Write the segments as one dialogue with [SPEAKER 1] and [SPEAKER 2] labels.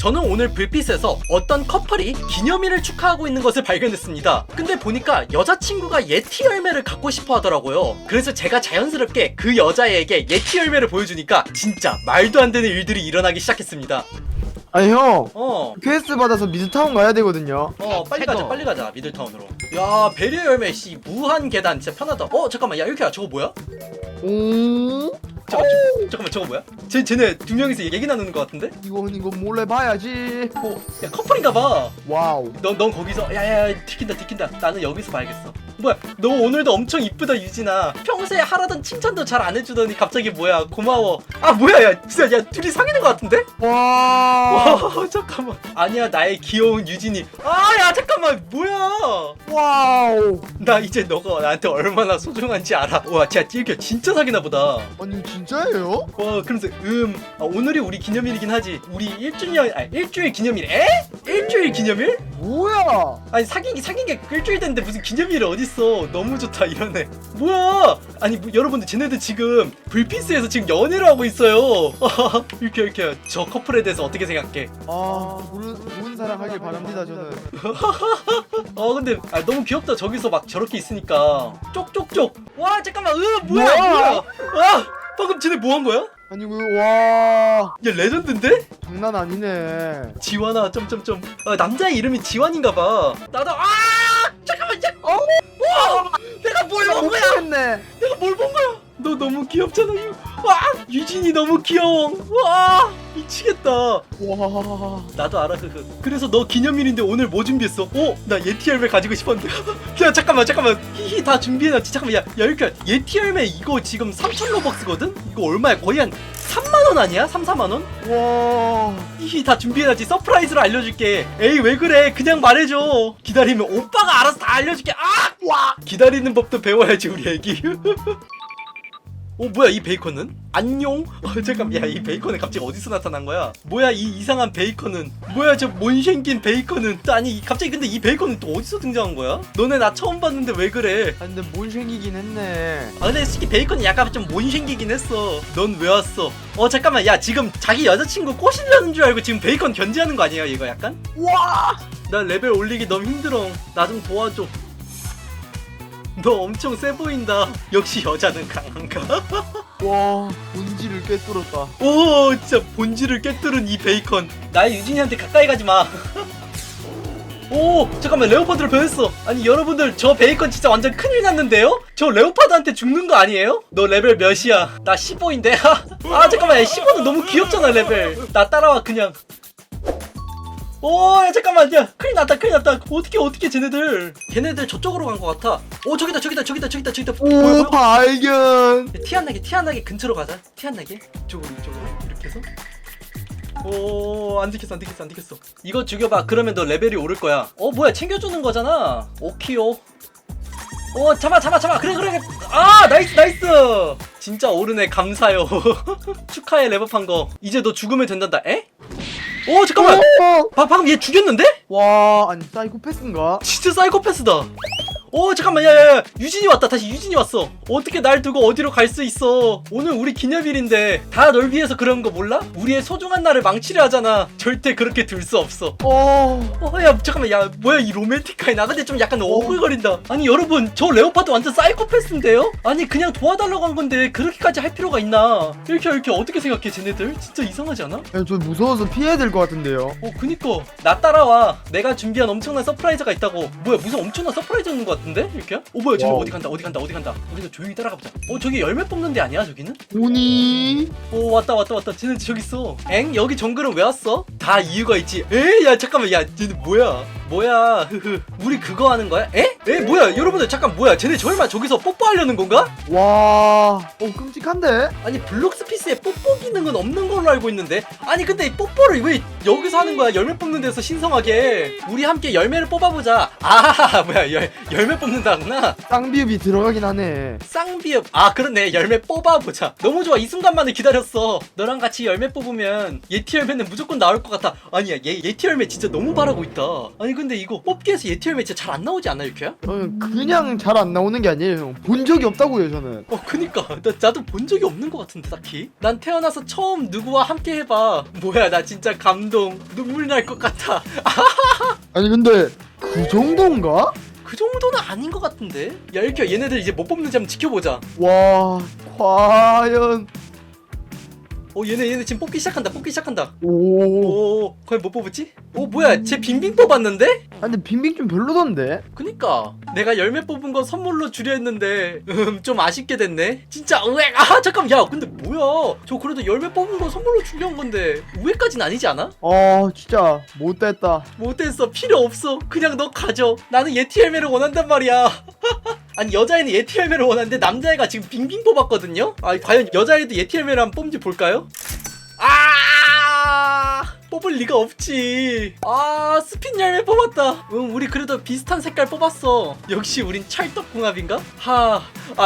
[SPEAKER 1] 저는 오늘 불빛에서 어떤 커플이 기념일을 축하하고 있는 것을 발견했습니다. 근데 보니까 여자친구가 예티 열매를 갖고 싶어 하더라고요. 그래서 제가 자연스럽게 그 여자애에게 예티 열매를 보여주니까 진짜 말도 안 되는 일들이 일어나기 시작했습니다.
[SPEAKER 2] 아니 형
[SPEAKER 1] 어,
[SPEAKER 2] 퀘스트 받아서 미드타운 가야 되거든요
[SPEAKER 1] 어, 빨리. 가자, 빨리 가자, 미들타운으로. 야, 배려 열매, 씨, 무한 계단, 진짜 편하다. 어, 잠깐만, 야, 이렇게, 저거 뭐야?
[SPEAKER 2] 오
[SPEAKER 1] 잠깐, 저, 잠깐만, 저거 뭐야? 쟤, 쟤네 두 명이서 얘기 나누는 것 같은데?
[SPEAKER 2] 이건 이거 몰래 봐야지
[SPEAKER 1] 어, 야, 커플인가 봐.
[SPEAKER 2] 와우
[SPEAKER 1] 넌, 넌 거기서 야야야 들킨다 들킨다 나는 여기서 봐야겠어 뭐야 너 오늘도 엄청 이쁘다 유진아. 평소에 하라던 칭찬도 잘 안 해주더니 갑자기 뭐야 고마워. 아 뭐야 야 진짜 야 둘이 사귀는 것 같은데?
[SPEAKER 2] 와.
[SPEAKER 1] 와 잠깐만. 아니야 나의 귀여운 유진이. 아 야 잠깐만 뭐야?
[SPEAKER 2] 와우.
[SPEAKER 1] 나 이제 너가 나한테 얼마나 소중한지 알아. 와 진짜 찔겨. 진짜 사귀나 보다.
[SPEAKER 2] 아니 진짜예요?
[SPEAKER 1] 와 그러면서 음 아, 오늘이 우리 기념일이긴 하지. 우리 일주년 아 일주일 기념일? 에? 일주일 기념일?
[SPEAKER 2] 뭐야?
[SPEAKER 1] 아니 사귄 게 사귄 게 일주일 됐는데 무슨 기념일이 어 딨어. 너무 좋다 이러네. 뭐야? 아니 뭐, 여러분들 쟤네들 지금 불피스에서 지금 연애를 하고 있어요. 이렇게 이렇게. 저 커플에 대해서 어떻게 생각해?
[SPEAKER 2] 아 좋은, 좋은 사랑 하길 바랍니다 저는.
[SPEAKER 1] 어 근데 아, 너무 귀엽다. 저기서 막 저렇게 있으니까. 쪽쪽쪽. 와 잠깐만. 으
[SPEAKER 2] 뭐야?
[SPEAKER 1] 뭐야? 아 방금 쟤네 뭐 한 거야?
[SPEAKER 2] 아니 그와.
[SPEAKER 1] 야 레전드인데?
[SPEAKER 2] 장난 아니네.
[SPEAKER 1] 지완아 점점점. 아, 남자의 이름이 지완인가봐. 나도 아! 잠깐만 야 어? 와 내가 뭘 본 거야
[SPEAKER 2] 못했네
[SPEAKER 1] 내가 뭘 본 거야? 너 너무 귀엽잖아. 유. 와, 유진이 너무 귀여워. 와, 미치겠다.
[SPEAKER 2] 와
[SPEAKER 1] 나도 알아. 그, 그. 그래서 너 기념일인데 오늘 뭐 준비했어? 어, 나 예티 열매 가지고 싶었는데. 야, 잠깐만, 잠깐만. 히히 다 준비해놨지. 잠깐만, 야, 야, 이렇게 예티 열매 이거 지금 3천 로벅스거든? 이거 얼마야? 거의 한 3만 원 아니야? 3, 4만 원?
[SPEAKER 2] 와
[SPEAKER 1] 히히 다 준비해놨지. 서프라이즈로 알려줄게. 에이, 왜 그래? 그냥 말해줘. 기다리면 오빠가 알아서 다 알려줄게. 아, 와. 기다리는 법도 배워야지 우리 애기. 어 뭐야 이 베이컨은? 안녕? 어 잠깐 야 이 베이컨은 갑자기 어디서 나타난 거야? 뭐야 이 이상한 베이컨은? 뭐야 저 못생긴 베이컨은? 또 아니 이- 갑자기 근데 이 베이컨은 또 어디서 등장한 거야? 너네 나 처음 봤는데 왜 그래?
[SPEAKER 2] 아 근데 못생기긴 했네
[SPEAKER 1] 아 근데 솔직히 베이컨이 약간 좀 못생기긴 했어 넌 왜 왔어? 어 잠깐만 야 지금 자기 여자친구 꼬시려는 줄 알고 지금 베이컨 견제하는 거 아니야 이거 약간? 와나 레벨 올리기 너무 힘들어 나 좀 도와줘 너 엄청 세 보인다 역시 여자는 강한가?
[SPEAKER 2] 와, 본질을 꿰뚫었다.
[SPEAKER 1] 오 진짜 본질을 꿰뚫은 이 베이컨 나의 유진이한테 가까이 가지 마. 오 잠깐만 레오파드로 변했어 아니 여러분들 저 베이컨 진짜 완전 큰일 났는데요? 저 레오파드한테 죽는 거 아니에요? 너 레벨 몇이야? 나 15인데 아 잠깐만 야, 15는 너무 귀엽잖아 레벨 나 따라와 그냥 오 야, 잠깐만 야 큰일 났다 큰일 났다. 어떻게 어떻게 쟤네들? 걔네들 저쪽으로 간 것 같아. 오 저기다 저기다 저기다 저기다 저기다. 보여 보여?
[SPEAKER 2] 오, 발견.
[SPEAKER 1] 티 안 나게 티 안 나게 근처로 가자. 티 안 나게. 이쪽으로 이쪽으로. 이렇게 해서. 오 안 들켰어 안 들켰어 안 들켰어. 이거 죽여봐. 그러면 너 레벨이 오를 거야. 어 뭐야 챙겨주는 거잖아. 오키요 오. 잡아 잡아 잡아. 그래 그래. 그래. 아 나이스 나이스. 진짜 오르네 감사요. 축하해 레벨한 거. 이제 너 죽으면 된단다. 에? 오 잠깐만
[SPEAKER 2] 오!
[SPEAKER 1] 바, 방금 얘 죽였는데?
[SPEAKER 2] 와, 아니 사이코패스인가?
[SPEAKER 1] 진짜 사이코패스다. 오 잠깐만 야야야 유진이 왔다 다시 유진이 왔어. 어떻게 날 두고 어디로 갈 수 있어? 오늘 우리 기념일인데 다 널 위해서 그런 거 몰라? 우리의 소중한 날을 망치려 하잖아. 절대 그렇게 둘 수 없어.
[SPEAKER 2] 어,
[SPEAKER 1] 어야 잠깐만 야 뭐야 이 로맨틱하이 나 근데 좀 약간 오글거린다. 아니 여러분 저 레오파드 완전 사이코패스인데요? 아니 그냥 도와달라고 한 건데 그렇게까지 할 필요가 있나? 이렇게 이렇게 어떻게 생각해 쟤네들? 진짜 이상하지 않아?
[SPEAKER 2] 야, 저 무서워서 피해야 될 것 같은데요.
[SPEAKER 1] 어 그니까. 나 따라와. 내가 준비한 엄청난 서프라이즈가 있다고. 뭐야 무슨 엄청난 서프라이즈 있는 것 같 은데 이렇게? 어 뭐야 저기
[SPEAKER 2] 와우.
[SPEAKER 1] 어디 간다 어디 간다 어디 간다 우리도 조용히 따라가 보자 어 저기 열매 뽑는 데 아니야 저기는?
[SPEAKER 2] 오니?
[SPEAKER 1] 오 왔다 왔다 왔다 쟤네 저기 있어 엥 여기 정글은 왜 왔어? 다 이유가 있지 에? 야 잠깐만 야 쟤네 뭐야 뭐야? 흐흐. 우리 그거 하는 거야? 에? 에? 뭐야? 여러분들 잠깐 뭐야? 쟤네 설마 저기서 뽀뽀하려는 건가?
[SPEAKER 2] 와, 어 끔찍한데?
[SPEAKER 1] 아니 블록스피스에 뽀뽀 기능은 없는 걸로 알고 있는데. 아니 근데 이 뽀뽀를 왜 여기서 하는 거야? 열매 뽑는 데서 신성하게. 우리 함께 열매를 뽑아보자. 아 뭐야. 열, 열매 뽑는다구나.
[SPEAKER 2] 쌍비읍이 들어가긴 하네.
[SPEAKER 1] 쌍비읍. 아 그렇네. 열매 뽑아보자. 너무 좋아. 이 순간만을 기다렸어. 너랑 같이 열매 뽑으면 예티 열매는 무조건 나올 것것 같아. 아니야. 얘 예티 열매 진짜 너무 바라고 있다. 아니 근데 이거 뽑기에서 예티 열매 진짜 잘안 나오지 않나 유키야?
[SPEAKER 2] 저는 그냥 잘 안 나오는 게 아니에요 형. 본 적이 없다고요 저는.
[SPEAKER 1] 어 그니까. 나, 나도 본 적이 없는 것 같은데 딱히. 난 태어나서 처음 누구와 함께 해봐. 뭐야 나 진짜 감동. 눈물 날 것 같아.
[SPEAKER 2] 아니 근데 그 정도인가?
[SPEAKER 1] 그 정도는 아닌 것 같은데? 야 이렇게 얘네들 이제 못 뽑는지 한번 지켜보자.
[SPEAKER 2] 와 과연
[SPEAKER 1] 어 얘네 얘네 지금 뽑기 시작한다 뽑기 시작한다.
[SPEAKER 2] 오.
[SPEAKER 1] 오 과연 못 뽑았지? 오 뭐야 쟤 빙빙 뽑았는데?
[SPEAKER 2] 아, 근데 빙빙 좀 별로던데.
[SPEAKER 1] 그니까. 내가 열매 뽑은 거 선물로 주려 했는데 음 좀 아쉽게 됐네. 진짜 으액 아 잠깐 야 근데 뭐야? 저 그래도 열매 뽑은 거 선물로 주려 한 건데 우회까진 아니지 않아?
[SPEAKER 2] 아 진짜 못됐다.
[SPEAKER 1] 못했어. 필요 없어. 그냥 너 가져. 나는 예티 열매를 원한단 말이야 아니 여자애는 예티 열매를 원하는데 남자애가 지금 빙빙 뽑았거든요? 아 과연 여자애도 예티 열매를 한번 뽑는지 볼까요? 아! 뽑을 리가 없지. 아 스핀 열매 뽑았다. 응 우리 그래도 비슷한 색깔 뽑았어. 역시 우린 찰떡궁합인가? 하아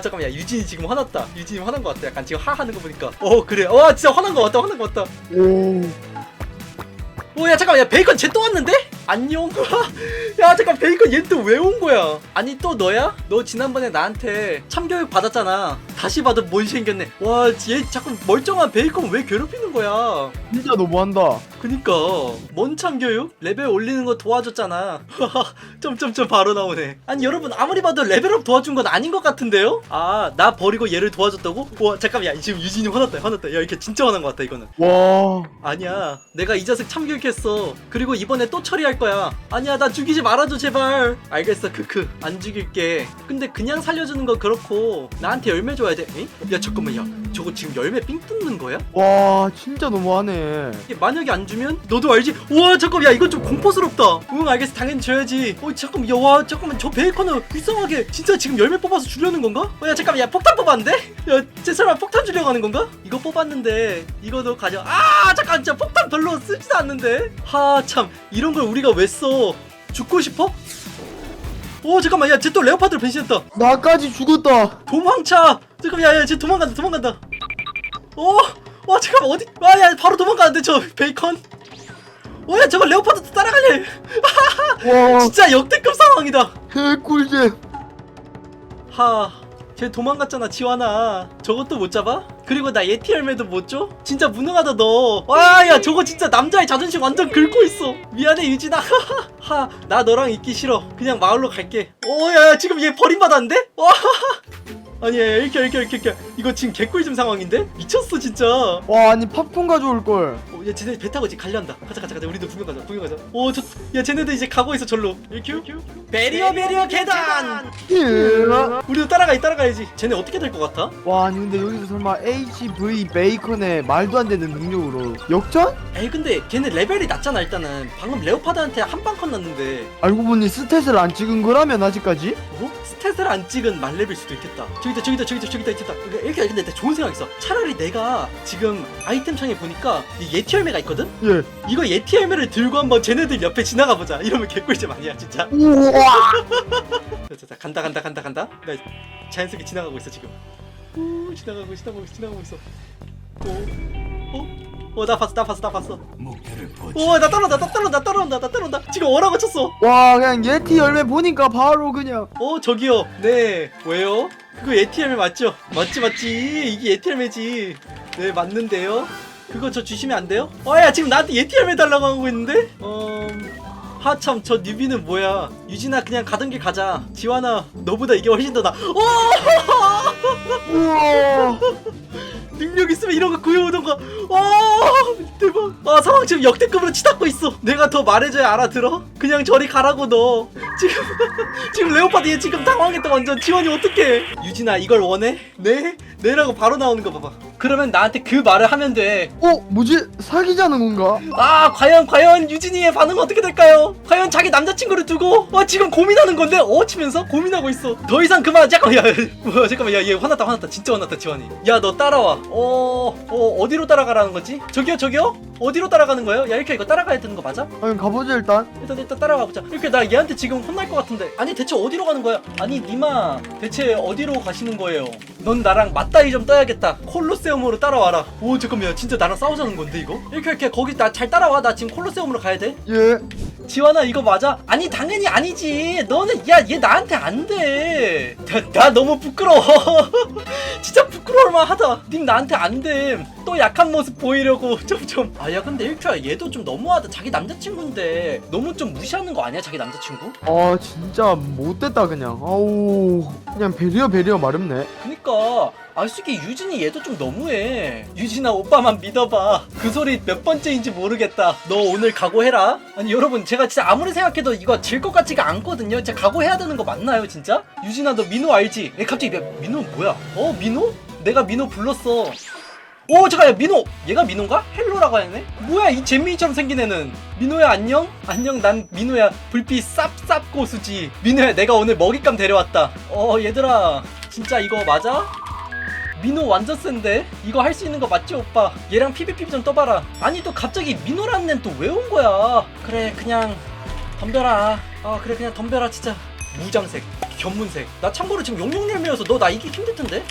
[SPEAKER 1] 잠깐만 야 유진이 지금 화났다. 유진이 화난 것 같다 약간 지금 하 하는 거 보니까. 어 그래. 와 진짜 화난 것 같다. 화난 것 같다.
[SPEAKER 2] 오.
[SPEAKER 1] 오야 잠깐만 야 베이컨 쟤 또 왔는데? 안녕? 야 잠깐 베이컨 얘 또 왜 온 거야? 아니 또 너야? 너 지난번에 나한테 참교육 받았잖아. 다시 봐도 못 생겼네. 와 얘 자꾸 멀쩡한 베이컨 왜 괴롭히는 거야?
[SPEAKER 2] 진짜 너무한다.
[SPEAKER 1] 그니까 뭔 참교육? 레벨 올리는 거 도와줬잖아. 점점점 바로 나오네. 아니 여러분 아무리 봐도 레벨업 도와준 건 아닌 것 같은데요? 아 나 버리고 얘를 도와줬다고? 와 잠깐만 야 지금 유진이 화났다 화났다. 야 이렇게 진짜 화난 것 같다 이거는.
[SPEAKER 2] 와.
[SPEAKER 1] 아니야. 내가 이 자식 참교육했어. 그리고 이번에 또 처리 할 거야. 아니야 나 죽이지 말아줘 제발. 알겠어 크크. 안 죽일게. 근데 그냥 살려주는 건 그렇고 나한테 열매 줘야 돼. 에? 야 잠깐만 야. 저거 지금 열매 삥 뜯는 거야?
[SPEAKER 2] 와 진짜 너무하네.
[SPEAKER 1] 이게 만약에 안 주면? 너도 알지? 우와 잠깐 야 이건 좀 공포스럽다. 응 알겠어. 당연히 줘야지. 어 잠깐 야와 잠깐만. 저 베이컨은 이상하게 진짜 지금 열매 뽑아서 주려는 건가? 어 야 잠깐만 야 폭탄 뽑았는데? 야쟤 설마 폭탄 주려고 하는 건가? 이거 뽑았는데 이거도 가져. 아 잠깐 진짜 폭탄 별로 쓰지도 않는데. 하 참. 이런 걸 우리가 왜 써? 죽고 싶어? 오 잠깐만 야쟤 또 레오파드로 변신했다.
[SPEAKER 2] 나까지 죽었다.
[SPEAKER 1] 도망차 잠깐만 야야 쟤 도망간다 도망간다. 어? 와 잠깐만 어디 와야 바로 도망가는데 저 베이컨? 와야 저거 레오파드 따라갈래
[SPEAKER 2] 와.
[SPEAKER 1] 진짜 역대급 상황이다.
[SPEAKER 2] 개꿀잼.
[SPEAKER 1] 하 쟤 도망갔잖아 지환아 저것도 못 잡아? 그리고 나 예티 열매도 못 줘? 진짜 무능하다 너와야 저거 진짜 남자의 자존심 완전 긁고 있어 미안해 유진아 하나 너랑 있기 싫어 그냥 마을로 갈게 오야 지금 얘 버림받았는데? 와 아니야 이렇게 이렇게 이렇게 이렇게. 이거 지금 개꿀잼 상황인데? 미쳤어 진짜.
[SPEAKER 2] 와 아니 팝콘 가져올걸.
[SPEAKER 1] 어, 야 쟤네 배 타고 이제 갈려한다. 가자 가자 가자. 우리도 구경 가자 구경 가자. 오저야 쟤네들 이제 가고 있어 절로. 이렇게 베리어 베리어 계단.
[SPEAKER 2] 예.
[SPEAKER 1] 우리도 따라가 따라가야지. 쟤네 어떻게 될 것 같아?
[SPEAKER 2] 와 아니 근데 여기서 설마 HV 베이컨의 말도 안 되는 능력으로 역전?
[SPEAKER 1] 에이 근데 걔네 레벨이 낮잖아 일단은. 방금 레오파드한테 한 방 컷 났는데.
[SPEAKER 2] 알고 보니 스탯을 안 찍은 거라면 아직까지?
[SPEAKER 1] 뭐? 스탯을 안 찍은 말레벨일 수도 있겠다 저기다 저기다 저기다 저기다 있다. 그러니까 이렇게 근데 나 좋은 생각 있어. 차라리 내가 지금 아이템 창에 보니까 이 예티 열매가 있거든?
[SPEAKER 2] 예.
[SPEAKER 1] 이거 예티 열매를 들고 한번 쟤네들 옆에 지나가 보자. 이러면 개꿀잼 아니야 진짜?
[SPEAKER 2] 우와!
[SPEAKER 1] 자, 자, 자, 간다 간다 간다 간다. 나 자연스럽게 지나가고 있어 지금. 오 지나가고 있어 지나가고 있어 지나가고 있어. 오오오나 봤어 나 봤어 나 봤어. 오나 따라온다 나 따라온다 나 따라온다 나 따라온다. 지금 어라고 쳤어?
[SPEAKER 2] 와 그냥 예티 열매 보니까 바로 그냥
[SPEAKER 1] 어 저기요. 네. 왜요 그거 예티엘매 맞죠? 맞지 맞지. 이게 예티엘매지. 네 맞는데요? 그거 저 주시면 안 돼요? 어야 지금 나한테 예티엘매 달라고 하고 있는데? 어 하참 저 뉴비는 뭐야? 유진아 그냥 가던 길 가자. 지환아 너보다 이게 훨씬 더나 오!
[SPEAKER 2] 우와
[SPEAKER 1] 능력 있으면 이런 거 구해오던가. 와 대박. 아 상황 지금 역대급으로 치닫고 있어. 내가 더 말해줘야 알아들어? 그냥 저리 가라고 너. 지금 지금 레오파드 얘 지금 당황했다 완전. 지원이 어떡해? 유진아 이걸 원해? 네? 네라고 바로 나오는 거 봐봐 그러면 나한테 그 말을 하면 돼아
[SPEAKER 2] 어 뭐지 사귀자는 건가?
[SPEAKER 1] 아, 과연 과연 유진이의 반응은 어떻게 될까요? 과연 자기 남자친구를 두고 어 지금 고민하는 건데 어 치면서 고민하고 있어 더 이상 그만 잠깐만 야 뭐, 잠깐만 야 얘 화났다 화났다 진짜 화났다 지원이 야 너 따라와 어, 어 어디로 따라가라는 거지? 저기요 저기요? 어디로 따라가는 거예요? 야 이렇게 이거 따라가야 되는 거 맞아?
[SPEAKER 2] 아니 가보자 일단
[SPEAKER 1] 일단 일단 따라가 보자. 이렇게 나 얘한테 지금 혼날 것 같은데. 아니 대체 어디로 가는 거야? 아니 니마 대체 어디로 가시는 거예요? 넌 나랑 맞다이 좀 떠야겠다. 콜로세움으로 따라와라. 오 잠깐만 진짜 나랑 싸우자는 건데 이거? 이렇게 이렇게 거기 나 잘 따라와. 나 지금 콜로세움으로 가야 돼.
[SPEAKER 2] 예
[SPEAKER 1] 지환아 이거 맞아? 아니 당연히 아니지. 너는 야 얘 나한테 안 돼. 나, 나 너무 부끄러워. 진짜 부끄러울만 하다. 님 나한테 안 돼. 또 약한 모습 보이려고 점점. 아야 근데 일주야 얘도 좀 너무하다. 자기 남자친구인데 너무 좀 무시하는 거 아니야 자기 남자친구?
[SPEAKER 2] 아 진짜 못됐다 그냥 아우 그냥 배려 배려 마렵네
[SPEAKER 1] 그니까. 아 솔직히 유진이 얘도 좀 너무해. 유진아 오빠만 믿어봐. 그 소리 몇 번째인지 모르겠다. 너 오늘 각오해라. 아니 여러분 제가 진짜 아무리 생각해도 이거 질 것 같지가 않거든요. 진짜 각오해야 되는 거 맞나요 진짜? 유진아 너 민호 알지? 에 갑자기 야, 민호 뭐야? 어 민호? 내가 민호 불렀어. 오 잠깐 야 민호! 얘가 민호인가? 헬로라고 했네? 뭐야 이 잼민이처럼 생긴 애는? 민호야 안녕? 안녕 난 민호야. 불빛 쌉쌉 고수지. 민호야 내가 오늘 먹잇감 데려왔다. 어 얘들아 진짜 이거 맞아? 민호 완전 센데? 이거 할 수 있는 거 맞지 오빠? 얘랑 PVP 좀 떠봐라. 아니 또 갑자기 민호라는 애는 또 왜 온 거야? 그래 그냥 덤벼라. 아 그래 그냥 덤벼라 진짜. 무장색 견문색. 나 참고로 지금 용용열매여서 너 나 이기 힘들 텐데?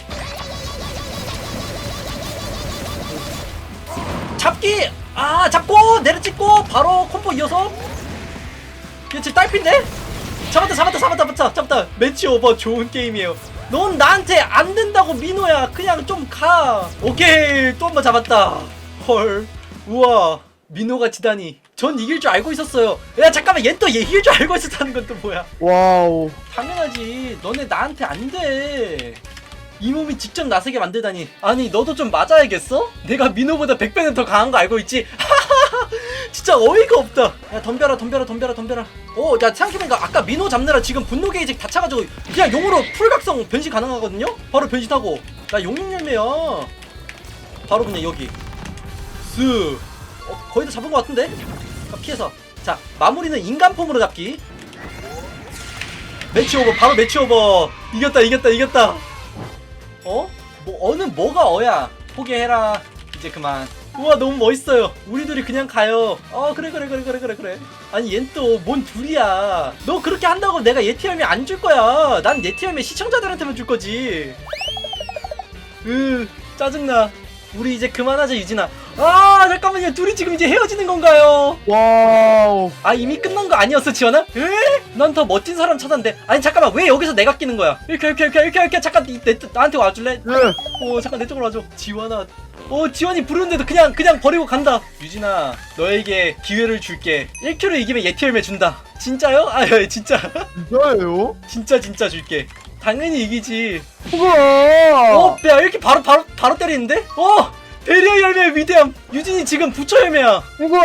[SPEAKER 1] 잡기! 아 잡고! 내려찍고! 바로 콤보 이어서. 얘 지금 딸핀데? 잡았다 잡았다 잡았다 잡았다. 잡았다. 매치 오버 좋은 게임이에요 넌 나한테 안 된다고 민호야. 그냥 좀 가. 오케이 또 한 번 잡았다. 헐 우와. 민호가 지다니. 전 이길 줄 알고 있었어요. 야 잠깐만 얘또얘 이길 줄 알고 있었다는 건 또 뭐야?
[SPEAKER 2] 와우.
[SPEAKER 1] 당연하지. 너네 나한테 안돼 이 몸이 직접 나서게 만들다니. 아니 너도 좀 맞아야겠어? 내가 민호보다 100배는 더 강한 거 알고 있지? 진짜 어이가 없다. 야 덤벼라 덤벼라 덤벼라 덤벼라. 어야 생각해보니까 아까 민호 잡느라 지금 분노 게이지 다 차가지고 그냥 용으로 풀각성 변신 가능하거든요? 바로 변신하고. 나 용용열매야. 바로 그냥 여기. 쓱 어, 거의 다 잡은 것 같은데? 자, 피해서. 자 마무리는 인간 폼으로 잡기. 매치 오버 바로 매치 오버. 이겼다 이겼다 이겼다 어? 뭐 어느 뭐가 어야? 포기해라. 이제 그만. 우와 너무 멋있어요. 우리 둘이 그냥 가요. 어 그래 그래 그래 그래 그래 그래. 아니 얜 또 뭔 둘이야? 너 그렇게 한다고 내가 예티열매 안줄 거야. 난 예티열매 시청자들한테만 줄 거지. 으 짜증나. 우리 이제 그만하자 유진아 아 잠깐만요 둘이 지금 이제 헤어지는 건가요
[SPEAKER 2] 와우
[SPEAKER 1] 아 이미 끝난 거 아니었어 지원아? 에? 난 더 멋진 사람 찾았는데 아니 잠깐만 왜 여기서 내가 끼는 거야 이렇게 이렇게 이렇게 이렇게 이렇게 잠깐 이- 내, 나한테 와줄래? 예오 잠깐 내 쪽으로 와줘 지원아 어 지원이 부르는데도 그냥 그냥 버리고 간다 유진아 너에게 기회를 줄게 1큐를 이기면 예티열매 준다 진짜요? 아 예, 진짜
[SPEAKER 2] 진짜예요?
[SPEAKER 1] 진짜 진짜 줄게 당연히 이기지
[SPEAKER 2] 우와
[SPEAKER 1] 어? 야 이렇게 바로 바로 바로 때리는데? 어! 베리어 열매의 위대함 유진이 지금 부처 열매야
[SPEAKER 2] 우와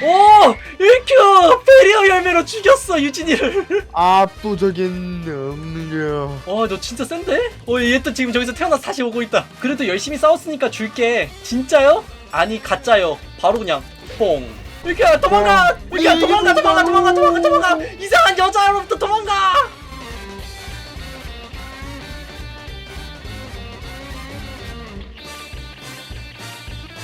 [SPEAKER 1] 오! 1큐! 베리어 열매로 죽였어 유진이를
[SPEAKER 2] 압도적인 능력
[SPEAKER 1] 와, 너 진짜 센데? 어, 얘 또 지금 저기서 태어나서 다시 오고 있다. 그래도 열심히 싸웠으니까 줄게. 진짜요? 아니, 가짜요. 바로 그냥 뽕. 이렇게 도망가! 이렇게 도망가, 도망가, 도망가, 도망가, 도망가!